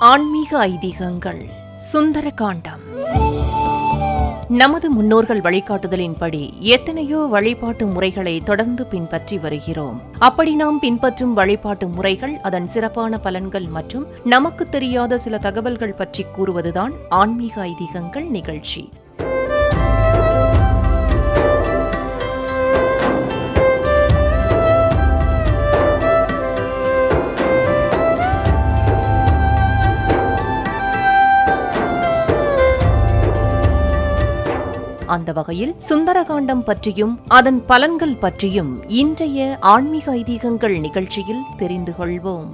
ஆன்மீக ஐதீகங்கள் சுந்தர காண்டம் நமது முன்னோர்கள் வழிகாட்டுதலின்படி எத்தனையோ வழிபாட்டு முறைகளை தொடர்ந்து பின்பற்றி வருகிறோம். அப்படி நாம் பின்பற்றும் வழிபாட்டு முறைகள் அதன் சிறப்பான பலன்கள் மற்றும் நமக்கு தெரியாத சில தகவல்கள் பற்றி கூறுவதுதான் ஆன்மீக ஐதீகங்கள் நிகழ்ச்சி. அந்த வகையில் சுந்தரகாண்டம் பற்றியும் அதன் பலன்கள் பற்றியும் இன்றைய ஆன்மீக ஐதீகங்கள் நிகழ்ச்சியில் தெரிந்து கொள்வோம்.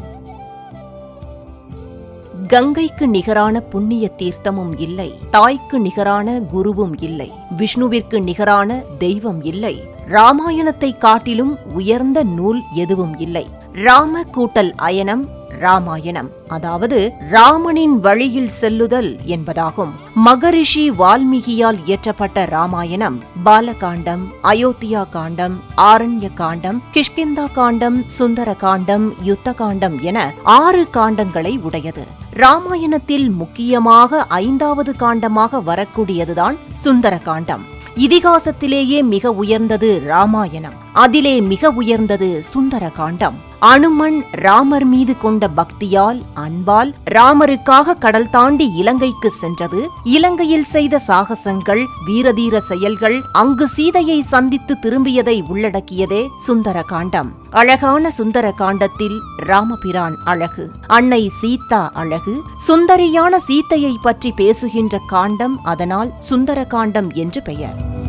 கங்கைக்கு நிகரான புண்ணிய தீர்த்தமும் இல்லை தாய்க்கு நிகரான குருவும் இல்லை விஷ்ணுவிற்கு நிகரான தெய்வம் இல்லை ராமாயணத்தை காட்டிலும் உயர்ந்த நூல் எதுவும் இல்லை. ராம கூட்டல் அயனம் ராமாயணம் அதாவது ராமனின் வழியில் செல்லுதல் என்பதாகும். மகரிஷி வால்மீகியால் இயற்றப்பட்ட ராமாயணம் பாலகாண்டம் அயோத்தியா காண்டம் ஆரண்ய காண்டம் கிஷ்கிந்தா காண்டம் சுந்தர காண்டம் யுத்த காண்டம் என ஆறு காண்டங்களை உடையது. ராமாயணத்தில் முக்கியமாக ஐந்தாவது காண்டமாக வரக்கூடியதுதான் சுந்தர காண்டம் இதிகாசத்திலேயே மிக உயர்ந்தது ராமாயணம். அதிலே மிக உயர்ந்தது சுந்தர காண்டம் அனுமன் ராமர் மீது கொண்ட பக்தியால் அன்பால் ராமருக்காக கடல் தாண்டி இலங்கைக்கு சென்றது. இலங்கையில் செய்த சாகசங்கள் வீரதீர செயல்கள் அங்கு சீதையை சந்தித்து திரும்பியதை உள்ளடக்கியதே சுந்தர காண்டம் அழகான சுந்தர காண்டத்தில் ராமபிரான் அழகு அன்னை சீதா அழகு. சுந்தரியான சீத்தையை பற்றி பேசுகின்ற காண்டம் அதனால் சுந்தர காண்டம் என்று பெயர்.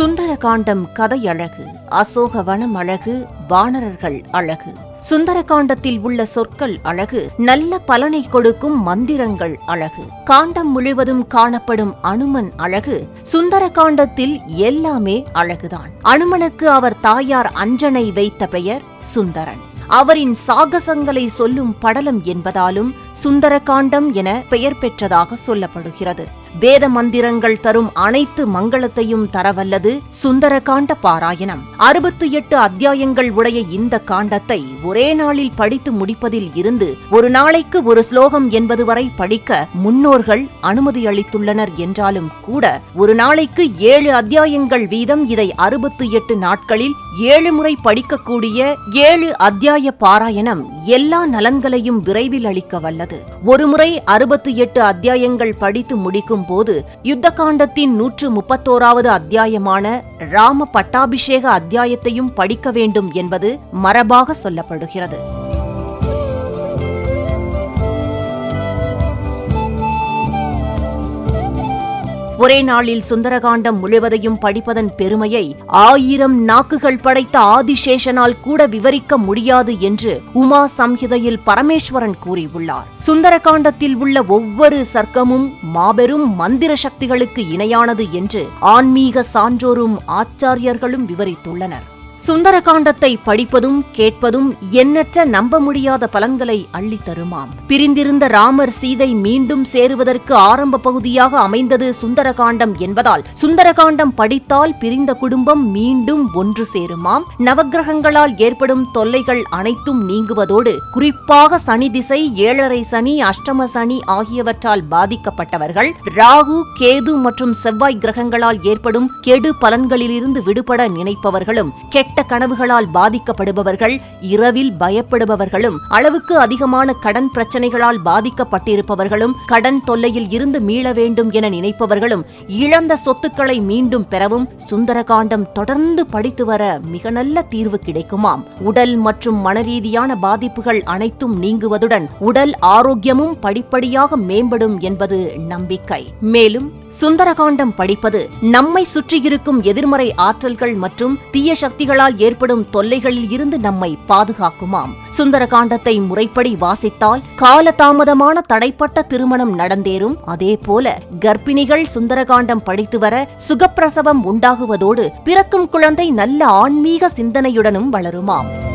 சுந்தர காண்டம் கதை அழகு அசோகவனம் அழகு வானரர்கள் அழகு. சுந்தரகாண்டத்தில் உள்ள சொற்கள் அழகு நல்ல பலனை கொடுக்கும் மந்திரங்கள் அழகு. காண்டம் முழுவதும் காணப்படும் அனுமன் அழகு சுந்தர காண்டத்தில் எல்லாமே அழகுதான். அனுமனுக்கு அவர் தாயார் அஞ்சனை வைத்த பெயர் சுந்தரன். அவரின் சாகசங்களை சொல்லும் படலம் என்பதாலும் சுந்தரகாண்டம் என பெயர் பெற்றதாக சொல்லப்படுகிறது. வேத மந்திரங்கள் தரும் அனைத்து மங்களத்தையும் தரவல்லது சுந்தரகாண்ட பாராயணம். அறுபத்தி எட்டு அத்தியாயங்கள் உடைய இந்த காண்டத்தை ஒரே நாளில் படித்து முடிப்பதில் இருந்து ஒரு நாளைக்கு ஒரு ஸ்லோகம் என்பது வரை படிக்க முன்னோர்கள் அனுமதி அளித்துள்ளனர் என்றாலும் கூட ஒரு நாளைக்கு ஏழு அத்தியாயங்கள் வீதம் இதை அறுபத்தி எட்டு நாட்களில் ஏழு முறை படிக்கக்கூடிய ஏழு அத்தியாய பாராயணம் எல்லா நலன்களையும் விரைவில் அளிக்க வல்லது ஒருமுறை அறுபத்தி எட்டு அத்தியாயங்கள் படித்து முடிக்கும் போது யுத்த காண்டத்தின் நூற்று முப்பத்தோராவது அத்தியாயமான ராம பட்டாபிஷேக அத்தியாயத்தையும் படிக்க வேண்டும் என்பது மரபாக சொல்லப்படுகிறது. ஒரே நாளில் சுந்தரகாண்டம் முழுவதையும் படிப்பதன் பெருமையை ஆயிரம் நாக்குகள் படைத்த ஆதிசேஷனால் கூட விவரிக்க முடியாது என்று உமா சம்ஹிதையில் பரமேஸ்வரன் கூறியுள்ளார். சுந்தரகாண்டத்தில் உள்ள ஒவ்வொரு சர்க்கமும் மாபெரும் மந்திர சக்திகளுக்கு இணையானது என்று ஆன்மீக சான்றோரும் ஆச்சாரியர்களும் விவரித்துள்ளனர். சுந்தரகாண்டத்தை படிப்பதும் கேட்பதும் எண்ணற்ற நம்ப முடியாத பலன்களை அள்ளித்தருமாம் பிரிந்திருந்த ராமர் சீதை மீண்டும் சேருவதற்கு ஆரம்ப பகுதியாக அமைந்தது சுந்தரகாண்டம் என்பதால் சுந்தரகாண்டம் படித்தால் பிரிந்த குடும்பம் மீண்டும் ஒன்று சேருமாம். நவக்கிரகங்களால் ஏற்படும் தொல்லைகள் அனைத்தும் நீங்குவதோடு குறிப்பாக சனி திசை ஏழரை சனி அஷ்டம சனி ஆகியவற்றால் பாதிக்கப்பட்டவர்கள் ராகு கேது மற்றும் செவ்வாய் கிரகங்களால் ஏற்படும் கெடு பலன்களிலிருந்து விடுபட நினைப்பவர்களும் கெட்ட கனவுகளால் பாதிக்கப்படுபவர்கள் இரவில் பயப்படுபவர்களும் அளவுக்கு அதிகமான கடன் பிரச்சனைகளால் பாதிக்கப்பட்டிருப்பவர்களும் கடன் தொல்லையில் இருந்து மீள வேண்டும் என நினைப்பவர்களும் இழந்த சொத்துக்களை மீண்டும் பெறவும் சுந்தரகாண்டம் தொடர்ந்து படித்து வர மிக நல்ல தீர்வு கிடைக்குமாம். உடல் மற்றும் மனரீதியான பாதிப்புகள் அனைத்தும் நீங்குவதுடன் உடல் ஆரோக்கியமும் படிப்படியாக மேம்படும் என்பது நம்பிக்கை. மேலும் சுந்தரகாண்டம் படிப்பது நம்மை சுற்றியிருக்கும் எதிர்மறை ஆற்றல்கள் மற்றும் தீய சக்திகளால் ஏற்படும் தொல்லைகளில் இருந்து நம்மை பாதுகாக்குமாம். சுந்தரகாண்டத்தை முறைப்படி வாசித்தால் காலதாமதமான தடைப்பட்ட திருமணம் நடந்தேறும். அதேபோல கர்ப்பிணிகள் சுந்தரகாண்டம் படித்து வர சுகப்பிரசவம் உண்டாகுவதோடு பிறக்கும் குழந்தை நல்ல ஆன்மீக சிந்தனையுடனும் வளருமாம்.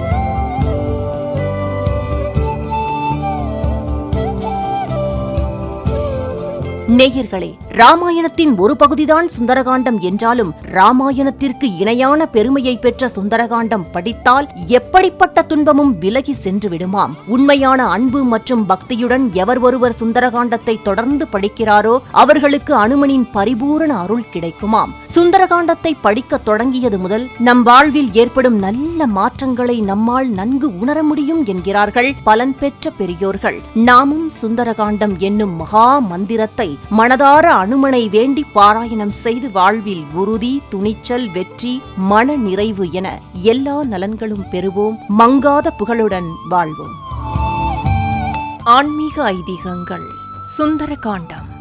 நேயர்களே ராமாயணத்தின் ஒரு பகுதிதான் சுந்தரகாண்டம் என்றாலும் ராமாயணத்திற்கு இணையான பெருமையை பெற்ற சுந்தரகாண்டம் படித்தால் எப்படிப்பட்ட துன்பமும் விலகி சென்று விடுமாம் உண்மையான அன்பு மற்றும் பக்தியுடன் எவர் ஒருவர் சுந்தரகாண்டத்தை தொடர்ந்து படிக்கிறாரோ அவர்களுக்கு அனுமனின் பரிபூரண அருள் கிடைக்குமாம். சுந்தரகாண்டத்தை படிக்கத் தொடங்கியது முதல் நம் வாழ்வில் ஏற்படும் நல்ல மாற்றங்களை நம்மால் நன்கு உணர முடியும் என்கிறார்கள் பலன் பெற்ற பெரியோர்கள். நாமும் சுந்தரகாண்டம் என்னும் மகா மந்திரத்தை மனதார அனுமனை வேண்டி பாராயணம் செய்து வாழ்வில் உறுதி துணிச்சல் வெற்றி மன நிறைவு என எல்லா நலன்களும் பெறுவோம். மங்காத புகழுடன் வாழ்வோம். ஆன்மீக ஐதீகங்கள் சுந்தரகாண்டம்.